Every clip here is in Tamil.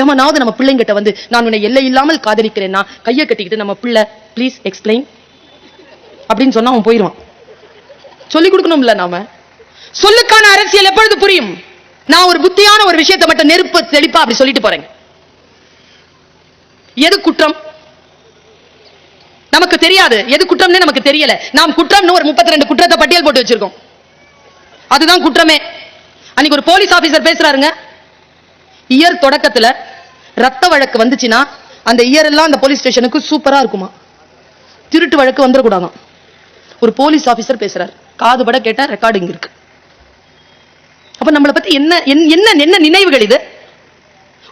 எவனாவது நம்ம பிள்ளைங்கிட்ட வந்து நான் உன்னை எல்லை இல்லாமல் காதலிக்கிறேன்னா கையை கட்டிக்கிட்டு நம்ம பிள்ளை ப்ளீஸ் எக்ஸ்பிளைன் அப்படின்னு சொன்னா அவன் போயிடுவான் சொல்லிக் கொடுக்கணும்ல நாம? சொல்லுக்கான அரசியல் எப்பொழுது புரியும்? நான் ஒரு புத்தியான ஒரு விஷயத்தை மட்டும் நெருப்பு தெளிப்பா அப்படி சொல்லிட்டு போறேன் எது குற்றம்? நமக்கு தெரியாது. எது குற்றம்னு நமக்கு தெரியல. நாம் குற்றம்னு ஒரு 32 ரெண்டு குற்றத்தை பட்டியல் போட்டு வச்சிருக்கோம். அதுதான் குற்றமே. அன்னைக்கு ஒரு போலீஸ் ஆபீசர் பேசுறாருங்க. இயர் தொடக்கத்துல ரத்த வழக்கு வந்துச்சுன்னா அந்த இயர் எல்லாம் அந்த போலீஸ் ஸ்டேஷனுக்கு சூப்பரா இருக்குமா? திருட்டு வழக்கு வந்துடக்கூடாதாம் ஒரு போலீஸ் ஆஃபீஸர் பேசுறாரு. காது பட ரெக்கார்டு ரெக்கார்டிங் இருக்கு. அப்ப நம்மளை பத்தி என்ன என்ன- என்ன என்ன நினைவுகள் இது?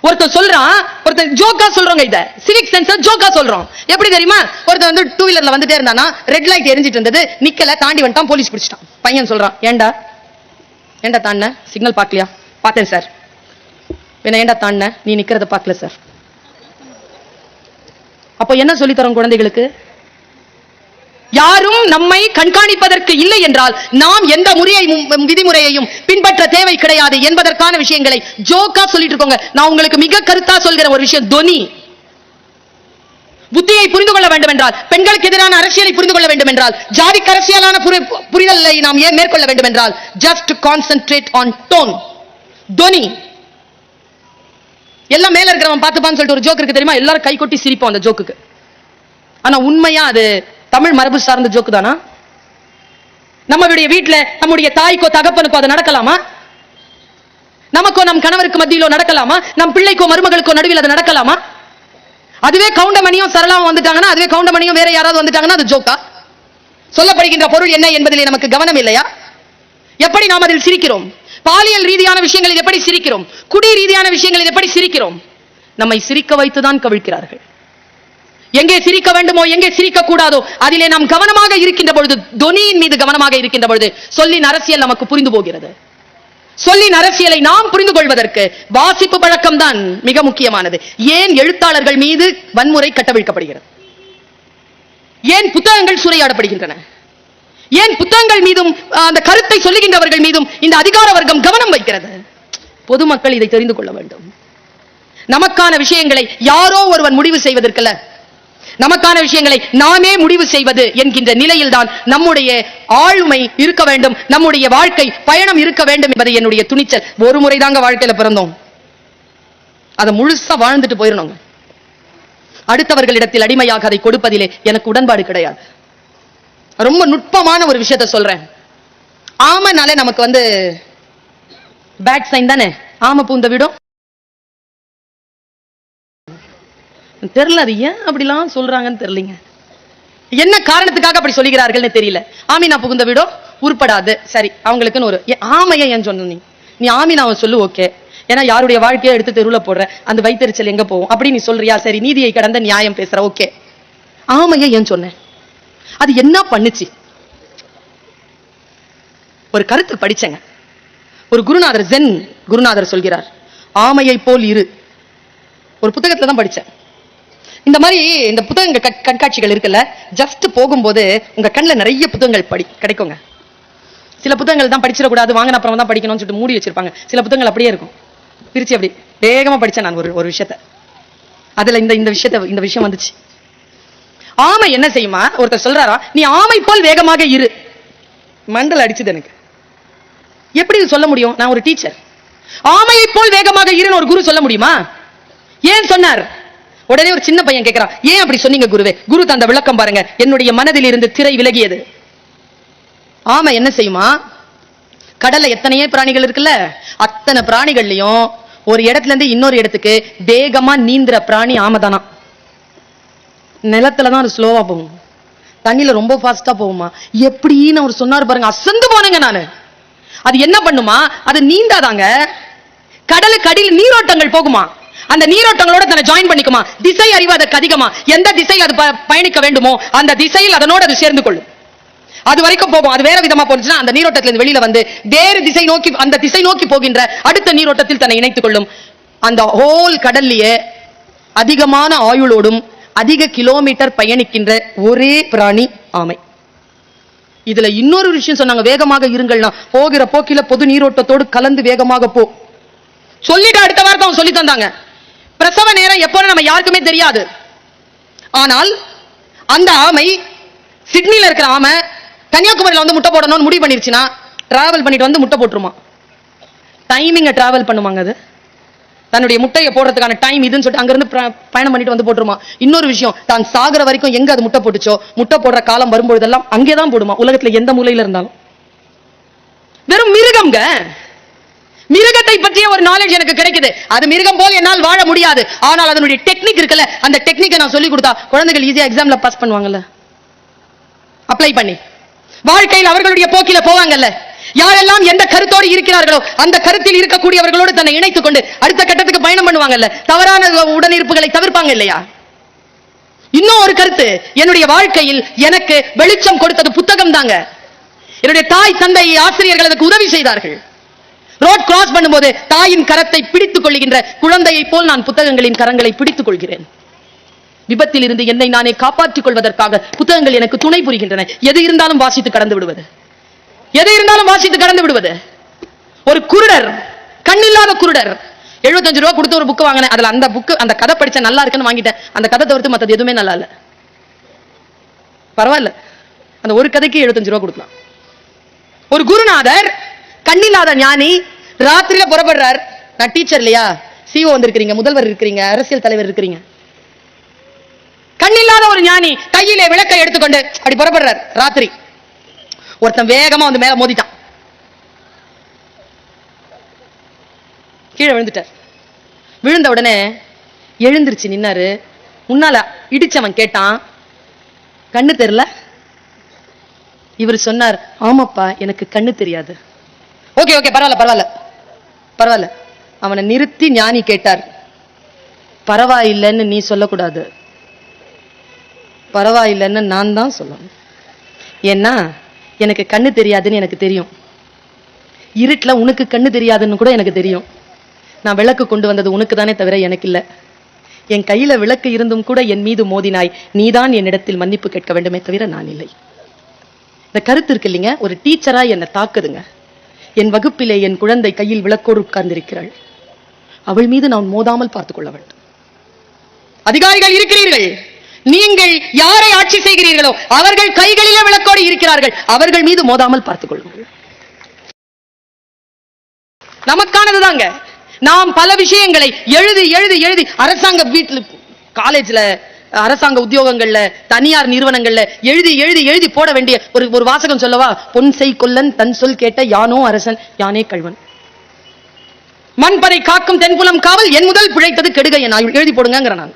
ஒருத்தன் சொல்றான் ஒருத்தன் ஜோக்கா சொல்றோங்க இத. சிவிக் சென்ஸ் ஜோக்கா சொல்றோம் எப்படி தெரியுமா? ஒருத்தன் வந்து டூ வீலர்ல வந்துட்டே இருந்தானா ரெட் லைட் எரிஞ்சிட்டு இருந்தது நிக்கல தாண்டி வந்துட்டான் போலீஸ் பிடிச்சிட்டான். பையன் சொல்றான் ஏன்டா ஏன்டா தாண்ட சிக்னல் பார்க்கலையா? பார்த்தேன் சார் என்ன ஏண்டா தாண்ட நீ நிக்கிறத பார்க்கல சார் அப்போ என்ன சொல்லித்தரோம் குழந்தைகளுக்கு? யாரும் நம்மை கண்காணிப்பதற்கு இல்லை என்றால் நாம் எந்த முறையை விதிமுறையையும் பின்பற்ற தேவை கிடையாது என்பதற்கான விஷயங்களை ஜோக்கா சொல்லிட்டு இருக்கோங்க. நான் உங்களுக்கு மிக கருத்தா சொல்கிற ஒரு விஷயம் தொனி புத்தியை புரிந்து கொள்ள வேண்டும் என்றால் பெண்களுக்கு எதிரான அரசியலை புரிந்து கொள்ள வேண்டும் என்றால் ஜாதிக்கு அரசியலான புரி- புரிதலை நாம் ஏன் மேற்கொள்ள வேண்டும் என்றால் ஜஸ்ட் கான்சென்ட்ரேட் ஆன் டோன் தொனி எல்லாம் மேல இருக்கிறவன் பார்த்துப்பான்னு சொல்லிட்டு ஒரு ஜோக் இருக்கு தெரியுமா? எல்லாரும் கை கொட்டி சிரிப்போம் அந்த ஜோக்குக்கு ஆனா உண்மையா அது தமிழ் மரபு சார்ந்த ஜோக்கு தானா? நம்மளுடைய வீட்டில் நம்முடைய தாய்க்கோ தகப்பனுக்கோ அது நடக்கலாமா? நமக்கோ நம் கணவருக்கு மத்தியிலோ நடக்கலாமா? நம் பிள்ளைக்கோ மருமகளுக்கோ நடுவில் அது நடக்கலாமா? அதுவே கவுண்டமணியும் சரளாவும் வந்துட்டாங்கன்னா அதுவே கவுண்டமணியும் வேற யாராவது வந்துட்டாங்கன்னா அது ஜோக்கா சொல்லப்படுகின்ற பொருள் என்ன என்பதிலே நமக்கு கவனம் இல்லையா? எப்படி நாம் அதில் சிரிக்கிறோம்? பாலியல் ரீதியான விஷயங்கள் எப்படி சிரிக்கிறோம்? குடி ரீதியான விஷயங்கள் எப்படி சிரிக்கிறோம்? நம்மை சிரிக்க வைத்துதான் கவிழ்க்கிறார்கள். எங்கே சிரிக்க வேண்டுமோ எங்கே சிரிக்க கூடாதோ அதிலே நாம் கவனமாக இருக்கின்ற பொழுது தொனியின் மீது கவனமாக இருக்கின்ற பொழுது சொல்லின் அரசியல் நமக்கு புரிந்து போகிறது. சொல்லின் அரசியலை நாம் புரிந்து கொள்வதற்கு வாசிப்பு பழக்கம் தான் மிக முக்கியமானது. ஏன் எழுத்தாளர்கள் மீது வன்முறை கட்டவிழ்க்கப்படுகிறது? ஏன் புத்தகங்கள் சூறையாடப்படுகின்றன? ஏன் புத்தகங்கள் மீதும் அந்த கருத்தை சொல்லுகின்றவர்கள் மீதும் இந்த அதிகார வர்க்கம் கவனம் வைக்கிறது? பொதுமக்கள் இதை தெரிந்து கொள்ள வேண்டும். நமக்கான விஷயங்களை யாரோ ஒருவன் முடிவு செய்வதற்கல்ல. நமக்கான விஷயங்களை நாமே முடிவு செய்வது என்கின்ற நிலையில்தான் நம்முடைய ஆளுமை இருக்க வேண்டும் நம்முடைய வாழ்க்கை பயணம் இருக்க வேண்டும் என்பது என்னுடைய துணிச்சல். ஒரு முறை தாங்க வாழ்க்கையில பிறந்தோம். அதை முழுசா வாழ்ந்துட்டு போயிடணும் அடுத்தவர்களிடத்தில் அடிமையாக அதை கொடுப்பதிலே எனக்கு உடன்பாடு கிடையாது. ரொம்ப நுட்பமான ஒரு விஷயத்த சொல்றேன். ஆமைனாலே நமக்கு வந்து பேட் சைன் தானே? ஆமை பூந்த வீடும். தெரியல அது ஏன் அப்படிலாம் சொல்றாங்கன்னு தெரியலீங்க. என்ன காரணத்துக்காக அப்படி சொல்லுகிறார்கள்னு தெரியல. ஆமினா புகுந்த வீடோ உருப்படாது. சரி அவங்களுக்குன்னு ஒரு ஏ, ஆமையை ஏன் சொன்ன நீ? நீ ஆமினாவை சொல்லு ஓகே. ஏன்னா யாருடைய வாழ்க்கையை எடுத்து தெருவில் போடுற அந்த வைத்தறிச்சல் எங்க போகும்? அப்படி நீ சொல்றியா? சரி நீதியை கடந்த நியாயம் பேசுற ஓகே. ஆமையை ஏன் சொன்னேன் அது என்ன பண்ணுச்சு? ஒரு கருத்து படிச்சேங்க. ஒரு குருநாதர் ஜென் குருநாதர் சொல்கிறார் ஆமையை போல் இரு. ஒரு புத்தகத்துல தான் படிச்சேன். இந்த மாதிரி இந்த புத்தகங்க கண்காட்சிகள் இருக்குல்ல ஜஸ்ட் போகும்போது உங்க கண்ணில் நிறைய புத்தகங்கள் படி கிடைக்குங்க. சில புத்தகங்கள் தான் படிச்சிடக்கூடாது வாங்கின அப்புறம் தான் படிக்கணும்னு சொல்லிட்டு மூடி வச்சிருப்பாங்க. சில புத்தகங்கள் அப்படியே இருக்கும். பிரிச்சு அப்படி வேகமா படிச்சேன் நான் ஒரு ஒரு விஷயத்த. அதுல இந்த இந்த விஷயத்த இந்த விஷயம் வந்துச்சு. ஆமை என்ன செய்யுமா? ஒருத்தர் சொல்றாரா நீ ஆமை போல் வேகமாக இரு. மண்டல் அடிச்சுது எனக்கு. எப்படி இது சொல்ல முடியும்? நான் ஒரு டீச்சர் ஆமையை போல் வேகமாக இருன்னு ஒரு குரு சொல்ல முடியுமா? ஏன் சொன்னார்? உடனே ஒரு சின்ன பையன் கேட்கிறான் ஏன் அப்படி சொன்னீங்க குருவே? குரு தந்த விளக்கம் பாருங்க. என்னுடைய மனதில் இருந்து திரை விலகியது. ஆமை என்ன செய்யுமா? கடல்ல எத்தனையே பிராணிகள் இருக்குல்ல அத்தனை பிராணிகள்லயும் ஒரு இடத்துல இருந்து இன்னொரு இடத்துக்கு வேகமா நீந்துற பிராணி ஆமைதானா நிலத்துல தான் அது ஸ்லோவா போகும். தண்ணியில ரொம்ப ஃபாஸ்டா போகுமா எப்படின்னு அவர் சொன்னார் பாருங்க அசந்து போனேங்க நானு. அது என்ன பண்ணுமா? அது நீந்தாதாங்க. கடலுக்கு அடியில் நீரோட்டங்கள் போகுமா? அந்த நீரோட்டங்களோட தன்னை ஜாயின் பண்ணிக்குமா? திசை அறிவு அதற்கு அதிகமா? எந்த திசையில் அது ப- பயணிக்க வேண்டுமோ அந்த திசையில் அதனோடு அது சேர்ந்து கொள்ளும். அது வரைக்கும் போகும். அது வேற விதமா போச்சுன்னா அந்த நீரோட்டத்திலிருந்து வெளியில வந்து வேறு திசை நோக்கி அந்த திசை நோக்கி போகின்ற அடுத்த நீரோட்டத்தில் தன்னை இணைத்துக் கொள்ளும். அந்த ஹோல் கடல்லையே அதிகமான ஆயுளோடும் அதிக கிலோமீட்டர் பயணிக்கின்ற ஒரே பிராணி ஆமை. இதுல இன்னொரு விஷயம் சொன்னாங்க வேகமாக இருங்கள்னா. போகிற போக்கில பொது நீரோட்டத்தோடு கலந்து வேகமாக போ. சொல்லிட்டு அடுத்த வாரத்தை அவன் சொல்லி தந்தாங்க. பிரசவ நேரம் எப்போன்னு நம்ம யாருக்குமே தெரியாது. ஆனால் அந்த ஆமை சிட்னில இருக்கிற ஆமை கன்னியாகுமரியில் வந்து முட்டை போடணும்னு முடிவு பண்ணிருச்சுன்னா டிராவல் பண்ணிட்டு வந்து முட்டை போட்டுருமா. டைமிங்கை டிராவல் பண்ணுவாங்க அது? தன்னுடைய முட்டையை போடுறதுக்கான டைம் இதுன்னு சொல்லிட்டு அங்கிருந்து பயணம் பண்ணிட்டு வந்து போட்டுருமா. இன்னொரு விஷயம் தான் சாகிற வரைக்கும் எங்க அது முட்டை போட்டுச்சோ முட்டை போடுற காலம் வரும்பொழுதெல்லாம் அங்கே தான் போடுமா? உலகத்துல எந்த மூலையில இருந்தாலும். வெறும் மிருகம்ங்க. மிருகத்தை பற்றிய ஒரு நாலேஜ் எனக்கு கிடைக்குது. அது மிருகம் போல் என்னால் வாழ முடியாது. ஆனால் அதனுடைய டெக்னிக் இருக்குல்ல அந்த டெக்னிக்கை நான் சொல்லி கொடுத்தா குழந்தைகள் ஈஸியா எக்ஸாம்ல பாஸ் பண்ணுவாங்கல்ல. அப்ளை பண்ணி. வாழ்க்கையில் அவர்களுடைய போக்கில போவாங்கல்ல. யாரெல்லாம் எந்த கருத்தோடு இருக்கிறார்களோ அந்த கருத்தில் இருக்கக்கூடியவர்களோடு தன்னை இணைத்துக் கொண்டு அடுத்த கட்டத்துக்கு பயணம் பண்ணுவாங்கல்ல தவறான உடனிருப்புகளை தவிர்ப்பாங்க இல்லையா? இன்னும் ஒரு கருத்து என்னுடைய வாழ்க்கையில் எனக்கு வெளிச்சம் கொடுத்தது புத்தகம் தாங்க என்னுடைய தாய் தந்தை ஆசிரியர்கள் அதுக்கு உதவி செய்தார்கள். ரோட் கிராஸ் பண்ணும்போது தாயின் கரத்தை பிடித்துக் கொள்கின்ற குழந்தையைப் போல் நான் புத்தகங்களின் கரங்களை பிடித்துக் கொள்கிறேன். விபத்தில் இருந்து என்னை நானே காப்பாற்றிக் கொள்வதற்காக புத்தகங்கள் எனக்கு துணை புரிகின்றன. எது இருந்தாலும் வாசித்து கடந்து விடுவது. எதை இருந்தாலும் வாசித்து கடந்து விடுவது. ஒரு குருடர் கண்ணில்லாத குருடர். 75 ரூபா கொடுத்து ஒரு புக் வாங்கினேன். அதுல அந்த புக் அந்த கதை படிச்ச நல்லா இருக்குன்னு வாங்கிட்டேன். அந்த கதை தவிர்த்து மற்றது எதுவுமே நல்லா இல்ல. பரவாயில்ல. அந்த ஒரு கதைக்கு 75 ரூபா கொடுக்கலாம். ஒரு குருநாதர் கண்ணில்லாத ஞானி ராத்திரியில புறப்படுறார். நான் டீச்சர் இல்லையா? சிஓ வந்திருக்கிறீங்க முதல்வர் இருக்கிறீங்க அரசியல் தலைவர் இருக்கிறீங்க. கண்ணில்லாத ஒரு ஞானி கையிலே விளக்கை எடுத்துக்கொண்டு அப்படி புறப்படுறார். ராத்திரி. ஒருத்தன் வேகமா வந்து மேல மோதிட்டான். கீழே விழுந்துட்டார். விழுந்த உடனே எழுந்திருச்சு நின்னாரு. முன்னால இடிச்சவன் கேட்டான் கண்ணு தெரியல? இவர் சொன்னார் ஆமாப்பா எனக்கு கண்ணு தெரியாது. ஓகே ஓகே பரவாயில்ல பரவாயில்ல பரவாயில்ல. அவனை நிறுத்தி ஞானி கேட்டார் பரவாயில்லைன்னு நீ சொல்லக்கூடாது. பரவாயில்லைன்னு நான் தான் சொல்லணும். ஏன்னா எனக்கு கண்ணு தெரியாதுன்னு எனக்கு தெரியும். இருட்டில் உனக்கு கண்ணு தெரியாதுன்னு கூட எனக்கு தெரியும். நான் விளக்கு கொண்டு வந்தது உனக்கு தானே தவிர எனக்கு இல்லை என் கையில விளக்கு இருந்தும் கூட என் மீது மோதினாய். நீதான் என்னிடத்தில் மன்னிப்பு கேட்க வேண்டுமே தவிர நான் இல்லை. இந்த கருத்து இருக்கு இல்லைங்க? ஒரு டீச்சரா என்னை தாக்குதுங்க. என் வகுப்பிலே என் குழந்தை கையில் விளக்கோடு உட்கார்ந்திருக்கிறாள். அவள் மீது நான் மோதாமல் பார்த்துக் கொள்ள வேண்டும். அதிகாரிகள் இருக்கிறீர்கள்! நீங்கள் யாரை ஆட்சி செய்கிறீர்களோ அவர்கள் கைகளிலே விளக்கோடு இருக்கிறார்கள். அவர்கள் மீது மோதாமல் பார்த்துக் கொள்ளுங்கள் நமக்கானதுதாங்க. நாம் பல விஷயங்களை எழுதி எழுதி எழுதி அரசாங்க வீட்டுல காலேஜ்ல அரசாங்க உத்தியோகங்கள்ல தனியார் நிறுவனங்கள்ல எழுதி எழுதி எழுதி போட வேண்டிய ஒரு ஒரு வாசகம் சொல்லவா? பொன் செய் கொல்லன் தன் சொல் கேட்ட யானோ அரசன் யானே கழ்வன் மண்பனை காக்கும் தென்புலம் காவல் என் முதல் பிழைத்தது கெடுக என் எழுதி போடுங்கிற நான்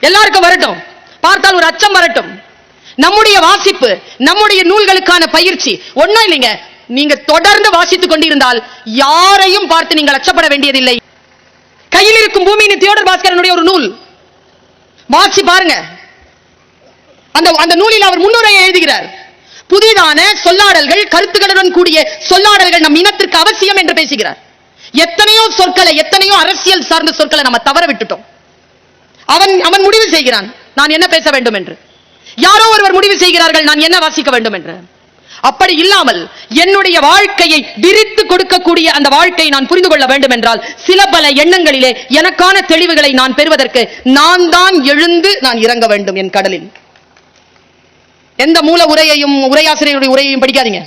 எல்லாருக்கும் வரட்டும். பார்த்தால் ஒரு அச்சம் வரட்டும். நம்முடைய வாசிப்பு நம்முடைய நூல்களுக்கான பயிற்சி ஒன்னும் இல்லைங்க. நீங்க தொடர்ந்து வாசித்துக் கொண்டிருந்தால் யாரையும் பார்த்து நீங்கள் அச்சப்பட வேண்டியதில்லை. கையில் இருக்கும் பூமியின் தியோடர் பாஸ்கரனுடைய ஒரு நூல். வாசி பாருங்க. அந்த அந்த நூலில் அவர் முன்னுரையை எழுதுகிறார். புதிதான சொல்லாடல்கள் கருத்துக்களுடன் கூடிய சொல்லாடல்கள் நம் இனத்திற்கு அவசியம் என்று பேசுகிறார். எத்தனையோ சொற்களை எத்தனையோ அரசியல் சார்ந்த சொற்களை நம்ம தவற விட்டுட்டோம். அவன் அவன் முடிவு செய்கிறான். நான் என்ன பேச வேண்டும் என்று யாரோ ஒருவர் முடிவு செய்கிறார்கள் நான் என்ன வாசிக்க வேண்டும் என்று அப்படி இல்லாமல் என்னுடைய வாழ்க்கையை விரித்து கொடுக்கக்கூடிய அந்த வாழ்க்கையை நான் புரிந்து கொள்ள வேண்டும் என்றால் சில பல எண்ணங்களிலே எனக்கான தெளிவுகளை நான் பெறுவதற்கு நான் தான் எழுந்து நான் இறங்க வேண்டும் என் கடலில். எந்த மூல உரையையும் உரையாசிரியருடைய உரையையும் படிக்காதீங்க.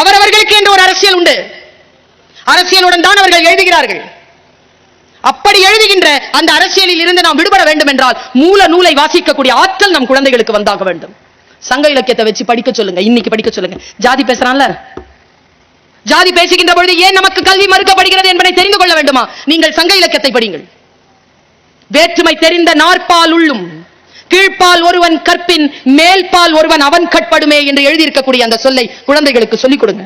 அவரவர்களுக்கு என்று ஒரு அரசியல் உண்டு. அரசியலுடன் தான் அவர்கள் எழுதுகிறார்கள். அப்படி எழுதுகின்ற அந்த அரசியலில் இருந்து நாம் விடுபட வேண்டும் என்றால் மூல நூலை வாசிக்கக்கூடிய ஆற்றல் நம் குழந்தைகளுக்கு வந்தாக வேண்டும். சங்க இலக்கியத்தை வச்சு படிக்க சொல்லுங்க இன்னைக்கு படிக்க சொல்லுங்க. ஜாதி பேசுறான்ல? ஜாதி பேசுகின்ற பொழுது ஏன் நமக்கு கல்வி மறுக்கப்படுகிறது என்பதை தெரிந்து கொள்ள வேண்டுமா? நீங்கள் சங்க இலக்கியத்தை படிங்கள். வேற்றுமை தெரிந்த நாற்பால் உள்ளும் கீழ்ப்பால் ஒருவன் கற்பின் மேல்பால் ஒருவன் அவன் கட்படுமே என்று எழுதியிருக்கக்கூடிய அந்த சொல்லை குழந்தைகளுக்கு சொல்லிக் கொடுங்க.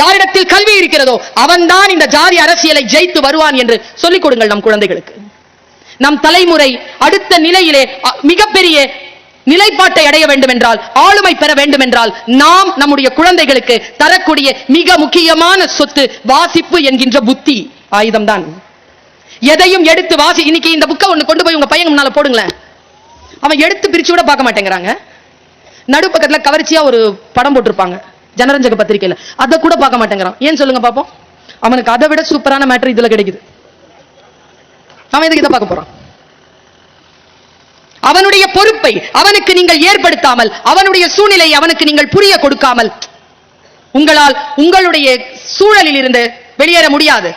யாரிடத்தில் கல்வி இருக்கிறதோ அவன்தான் இந்த ஜாதி அரசியலை ஜெயித்து வருவான் என்று சொல்லிக் கொடுங்கள் நம் குழந்தைகளுக்கு. நம் தலைமுறை அடுத்த நிலையிலே மிகப்பெரிய நிலைப்பாட்டை அடைய வேண்டும் என்றால் ஆளுமை பெற வேண்டும் என்றால் நாம் நம்முடைய குழந்தைகளுக்கு தரக்கூடிய மிக முக்கியமான சொத்து வாசிப்பு என்கின்ற புத்தி ஆயுதம்தான். எதையும் எடுத்து வாசி இன்னைக்கு இந்த புக்கை ஒண்ணு கொண்டு போய் உங்க பையன் முன்னால போடுங்களேன். அவன் எடுத்து பிரிச்சு கூட பார்க்க மாட்டேங்கிறாங்க. நடுப்பக்கத்துல கவர்ச்சியா ஒரு படம் போட்டிருப்பாங்க. ஜனரஞ்சக பத்திரிக்கையில அதை கூட பார்க்க மாட்டேங்கிறான். ஏன் சொல்லுங்க பார்ப்போம் அவனுக்கு அதை விட சூப்பரான மேட்டர் இதுல கிடைக்குது. அவன் எதுக்கு இதை பார்க்க போறான்? அவனுடைய பொறுப்பை அவனுக்கு நீங்கள் ஏற்படுத்தாமல் அவனுடைய சூழ்நிலையை அவனுக்கு நீங்கள் புரிய கொடுக்காமல் உங்களால் உங்களுடைய சூழலில் இருந்து வெளியேற முடியாது.